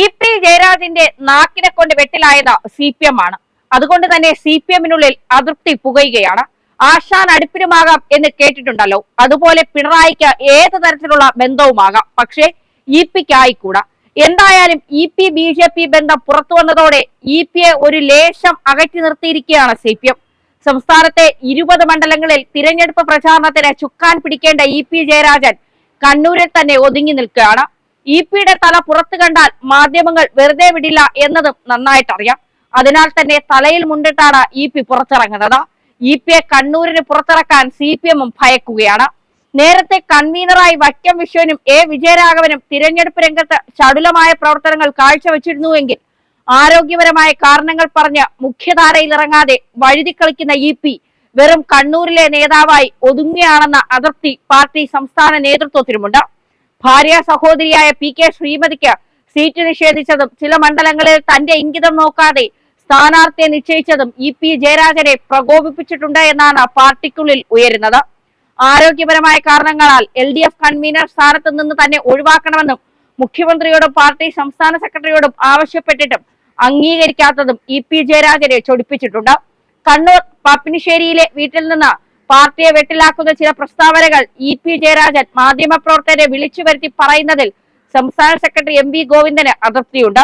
E P ജയരാജിന്റെ നാക്കിനെ കൊണ്ട് വെട്ടിലായത് C P M ആണ്. അതുകൊണ്ട് തന്നെ സി പി എമ്മിനുള്ളിൽ അതൃപ്തി പുകയുകയാണ്. ആശാൻ അടുപ്പിനുമാകാം എന്ന് കേട്ടിട്ടുണ്ടല്ലോ. അതുപോലെ പിണറായിക്ക് ഏത് തരത്തിലുള്ള ബന്ധവുമാകാം. പക്ഷേ ഇ പിക്കായിക്കൂടാ എന്തായാലും E P B J P ബന്ധം പുറത്തു വന്നതോടെ ഇ പിയെ ഒരു ലേശം അകറ്റി നിർത്തിയിരിക്കുകയാണ് സി പി എം. സംസ്ഥാനത്തെ ഇരുപത് മണ്ഡലങ്ങളിൽ തിരഞ്ഞെടുപ്പ് പ്രചാരണത്തിന് ചുക്കാൻ പിടിക്കേണ്ട ഇ പി ജയരാജൻ കണ്ണൂരിൽ തന്നെ ഒതുങ്ങി നിൽക്കുകയാണ്. ഇ പിയുടെ തല പുറത്തു കണ്ടാൽ മാധ്യമങ്ങൾ വെറുതെ വിടില്ല എന്നതും നന്നായിട്ടറിയാം. അതിനാൽ തന്നെ തലയിൽ മുണ്ടിട്ടാണ് ഇ പി പുറത്തിറങ്ങുന്നത്. ഇ പിയെ കണ്ണൂരിന് പുറത്തിറക്കാൻ സി പി എമ്മും ഭയക്കുകയാണ്. നേരത്തെ കൺവീനറായി വൈക്കം വിശ്വനും എ വിജയരാഘവനും തിരഞ്ഞെടുപ്പ് രംഗത്ത് ചടുലമായ പ്രവർത്തനങ്ങൾ കാഴ്ചവെച്ചിരുന്നുവെങ്കിൽ ആരോഗ്യപരമായ കാരണങ്ങൾ പറഞ്ഞ് മുഖ്യധാരയിൽ ഇറങ്ങാതെ വഴുതി കളിക്കുന്ന ഇ പി വെറും കണ്ണൂരിലെ നേതാവായി ഒതുങ്ങുകയാണെന്ന അതൃപ്തി പാർട്ടി സംസ്ഥാന നേതൃത്വത്തിനുമുണ്ട് ഭാര്യ സഹോദരിയായ പി കെ ശ്രീമതിക്ക് സീറ്റ് നിഷേധിച്ചതും ചില മണ്ഡലങ്ങളിൽ തന്റെ ഇംഗിതം നോക്കാതെ സ്ഥാനാർത്ഥിയെ നിശ്ചയിച്ചതും ഇ പി ജയരാജനെ പ്രകോപിപ്പിച്ചിട്ടുണ്ട് എന്നാണ് പാർട്ടിക്കുള്ളിൽ ഉയരുന്നത്. ആരോഗ്യപരമായ കാരണങ്ങളാൽ എൽ ഡി എഫ് കൺവീനർ സ്ഥാനത്ത് നിന്ന് തന്നെ ഒഴിവാക്കണമെന്നും മുഖ്യമന്ത്രിയോടും പാർട്ടി സംസ്ഥാന സെക്രട്ടറിയോടും ആവശ്യപ്പെട്ടിട്ടും അംഗീകരിക്കാത്തതും ഇ പി ജയരാജനെ ചൊടിപ്പിച്ചിട്ടുണ്ട്. കണ്ണൂർ പാപ്പിനിശ്ശേരിയിലെ വീട്ടിൽ നിന്ന് പാർട്ടിയെ വെട്ടിലാക്കുന്ന ചില പ്രസ്താവനകൾ ഇ പി ജയരാജൻ മാധ്യമപ്രവർത്തകരെ വിളിച്ചു വരുത്തി പറയുന്നതിൽ സംസ്ഥാന സെക്രട്ടറി എം വി ഗോവിന്ദന് അതൃപ്തിയുണ്ട്.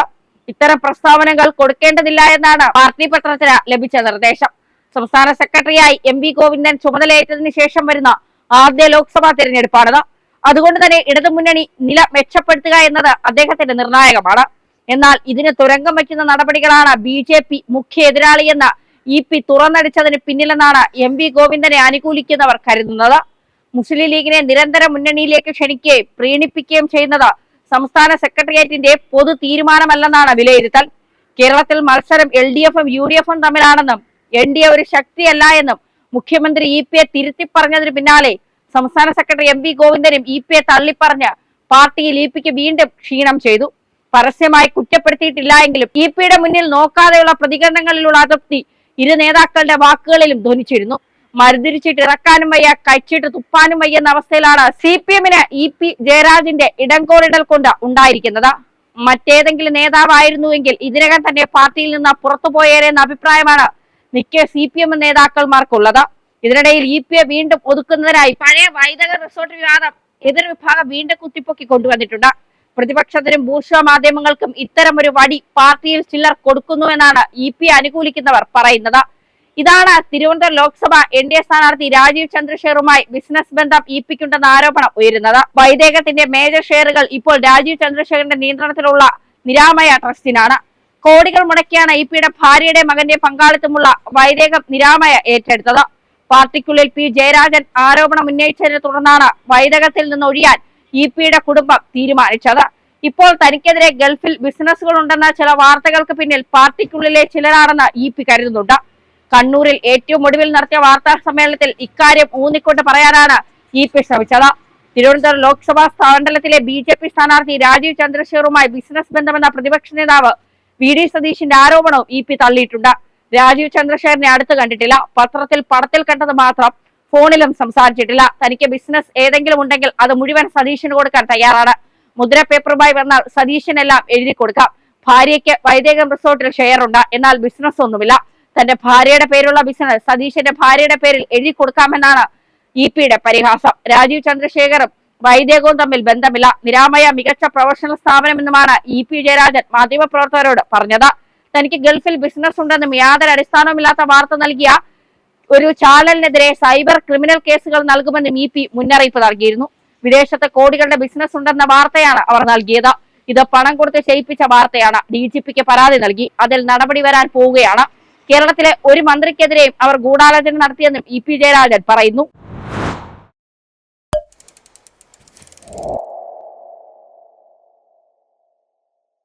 ഇത്തരം പ്രസ്താവനകൾ കൊടുക്കേണ്ടതില്ല എന്നാണ് പാർട്ടി പത്രത്തിന് ലഭിച്ച നിർദ്ദേശം. സംസ്ഥാന സെക്രട്ടറിയായി എം വി ഗോവിന്ദൻ ചുമതലയേറ്റതിന് ശേഷം വരുന്ന ആദ്യ ലോക്സഭാ തിരഞ്ഞെടുപ്പാണിത്. അതുകൊണ്ട് തന്നെ ഇടതുമുന്നണി നില മെച്ചപ്പെടുത്തുക എന്നത് അദ്ദേഹത്തിന്റെ നിർണായകമാണ്. എന്നാൽ ഇതിന് തുരങ്കം വയ്ക്കുന്ന നടപടികളാണ് ബി മുഖ്യ എതിരാളിയെന്ന് ഇ പി തുറന്നടിച്ചതിന് പിന്നിലെന്നാണ് എം വി ഗോവിന്ദനെ അനുകൂലിക്കുന്നവർ കരുതുന്നത്. മുസ്ലിം ലീഗിനെ നിരന്തര മുന്നണിയിലേക്ക് ക്ഷണിക്കുകയും പ്രീണിപ്പിക്കുകയും ചെയ്യുന്നത് സംസ്ഥാന സെക്രട്ടേറിയറ്റിന്റെ പൊതു തീരുമാനമല്ലെന്നാണ് വിലയിരുത്തൽ. കേരളത്തിൽ മത്സരം എൽ ഡി എഫും യു ഡി എഫും തമ്മിലാണെന്നും എൻ ഡി എ ഒരു ശക്തിയല്ല എന്നും മുഖ്യമന്ത്രി ഇ പിയെ തിരുത്തി പറഞ്ഞതിന് പിന്നാലെ സംസ്ഥാന സെക്രട്ടറി എം വി ഗോവിന്ദനും ഇ പിയെ തള്ളിപ്പറഞ്ഞ് പാർട്ടിയിൽ ഇ പിക്ക് വീണ്ടും ക്ഷീണം ചെയ്തു. പരസ്യമായി കുറ്റപ്പെടുത്തിയിട്ടില്ല എങ്കിലും ഇ പിയുടെ മുന്നിൽ നോക്കാതെയുള്ള പ്രതികരണങ്ങളിലുള്ള അതൃപ്തി ഇരു നേതാക്കളുടെ വാക്കുകളിലും ധ്വനിച്ചിരുന്നു. മരുതിരിച്ചിട്ട് ഇറക്കാനും വയ്യ കച്ചിട്ട് തുപ്പാനും വയ്യ എന്ന അവസ്ഥയിലാണ് സി പി എമ്മിന് ഇ പി ജയരാജിന്റെ ഇടംകോറിടൽ കൊണ്ട് ഉണ്ടായിരിക്കുന്നത്. മറ്റേതെങ്കിലും നേതാവായിരുന്നുവെങ്കിൽ ഇതിനകം തന്നെ പാർട്ടിയിൽ നിന്ന് പുറത്തുപോയേരെന്ന അഭിപ്രായമാണ് മിക്ക സി പി എം നേതാക്കന്മാർക്കുള്ളത് ഇതിനിടയിൽ ഇ പിയെ വീണ്ടും ഒതുക്കുന്നതിനായി പഴയ വൈദക റിസോർട്ട് വിവാദം എതിർ വിഭാഗം വീണ്ടും കുത്തിപ്പൊക്കി കൊണ്ടുവന്നിട്ടുണ്ട്. പ്രതിപക്ഷത്തിനും ബൂർഷ മാധ്യമങ്ങൾക്കും ഇത്തരം ഒരു വടി പാർട്ടിയിൽ ചിലർ കൊടുക്കുന്നു എന്നാണ് ഇ പി അനുകൂലിക്കുന്നവർ പറയുന്നത്. ഇതാണ് Thiruvananthapuram Lok Sabha N D A സ്ഥാനാർത്ഥി രാജീവ് ചന്ദ്രശേഖറുമായി ബിസിനസ് ബന്ധം ഇ പിക്കുണ്ടെന്ന ആരോപണം ഉയരുന്നത്. വൈദേഹത്തിന്റെ മേജർ ഷെയറുകൾ ഇപ്പോൾ രാജീവ് ചന്ദ്രശേഖരന്റെ നിയന്ത്രണത്തിലുള്ള നിരാമയ ട്രസ്റ്റിനാണ്. കോടികൾ മുടക്കിയാണ് ഇ പിയുടെ ഭാര്യയുടെ മകന്റെ പങ്കാളിത്തമുള്ള വൈദേകം നിരാമയ ഏറ്റെടുത്തത്. പാർട്ടിക്കുള്ളിൽ പി ജയരാജൻ ആരോപണം ഉന്നയിച്ചതിനെ തുടർന്നാണ് വൈദേഹത്തിൽ നിന്ന് ഒഴിയാൻ ഇ പിയുടെ കുടുംബം തീരുമാനിച്ചത്. ഇപ്പോൾ തനിക്കെതിരെ ഗൾഫിൽ ബിസിനസ്സുകൾ ഉണ്ടെന്ന ചില വാർത്തകൾക്ക് പിന്നിൽ പാർട്ടിക്കുള്ളിലെ ചിലരാണെന്ന് ഇ പി കരുതുന്നുണ്ട്. കണ്ണൂരിൽ ഏറ്റവും ഒടുവിൽ നടത്തിയ വാർത്താ സമ്മേളനത്തിൽ ഇക്കാര്യം ഊന്നിക്കൊണ്ട് പറയാനാണ് ഇ പി ശ്രമിച്ചത്. തിരുവനന്തപുരം ലോക്സഭാ മണ്ഡലത്തിലെ ബി ജെ പി സ്ഥാനാർത്ഥി രാജീവ് ചന്ദ്രശേഖറുമായി ബിസിനസ് ബന്ധമെന്ന പ്രതിപക്ഷ നേതാവ് വി ഡി സതീഷിന്റെ ആരോപണവും ഇ പി തള്ളിയിട്ടുണ്ട്. രാജീവ് ചന്ദ്രശേഖരനെ അടുത്ത് കണ്ടിട്ടില്ല. പത്രത്തിൽ പടത്തിൽ കണ്ടത് മാത്രം ഫോണിലും സംസാരിച്ചിട്ടില്ല. തനിക്ക് ബിസിനസ് ഏതെങ്കിലും ഉണ്ടെങ്കിൽ അത് മുഴുവൻ സതീഷിന് കൊടുക്കാൻ തയ്യാറാണ്. മുദ്ര പേപ്പറുമായി വന്നാൽ സതീഷിനെല്ലാം എഴുതി കൊടുക്കാം. ഭാര്യയ്ക്ക് വൈദേകം റിസോർട്ടിൽ ഷെയർ ഉണ്ട്. എന്നാൽ ബിസിനസ് ഒന്നുമില്ല. തന്റെ ഭാര്യയുടെ പേരുള്ള ബിസിനസ് സതീഷിന്റെ ഭാര്യയുടെ പേരിൽ എഴുതി കൊടുക്കാമെന്നാണ് ഇ പിയുടെ പരിഹാസം. രാജീവ് ചന്ദ്രശേഖറും വൈദേകവും തമ്മിൽ ബന്ധമില്ല. നിരാമയ മികച്ച പ്രൊഫഷണൽ സ്ഥാപനമെന്നുമാണ് ഇ പി ജയരാജൻ മാധ്യമപ്രവർത്തകരോട് പറഞ്ഞത്. തനിക്ക് ഗൾഫിൽ ബിസിനസ് ഉണ്ടെന്നും യാതൊരു അടിസ്ഥാനവുമില്ലാത്ത വാർത്ത നൽകിയ ഒരു ചാനലിനെതിരെ സൈബർ ക്രിമിനൽ കേസുകൾ നൽകുമെന്നും ഇ പി മുന്നറിയിപ്പ് നൽകിയിരുന്നു. വിദേശത്ത് കോടികളുടെ ബിസിനസ് ഉണ്ടെന്ന വാർത്തയാണ് അവർ നൽകിയത്. ഇത് പണം കൊടുത്ത് ചെയ്യിപ്പിച്ച വാർത്തയാണ് ഡി ജി പിക്ക് പരാതി നൽകി. അതിൽ നടപടി വരാൻ പോവുകയാണ്. കേരളത്തിലെ ഒരു മന്ത്രിക്കെതിരെയും അവർ ഗൂഢാലോചന നടത്തിയെന്നും ഇ പി ജയരാജൻ പറയുന്നു.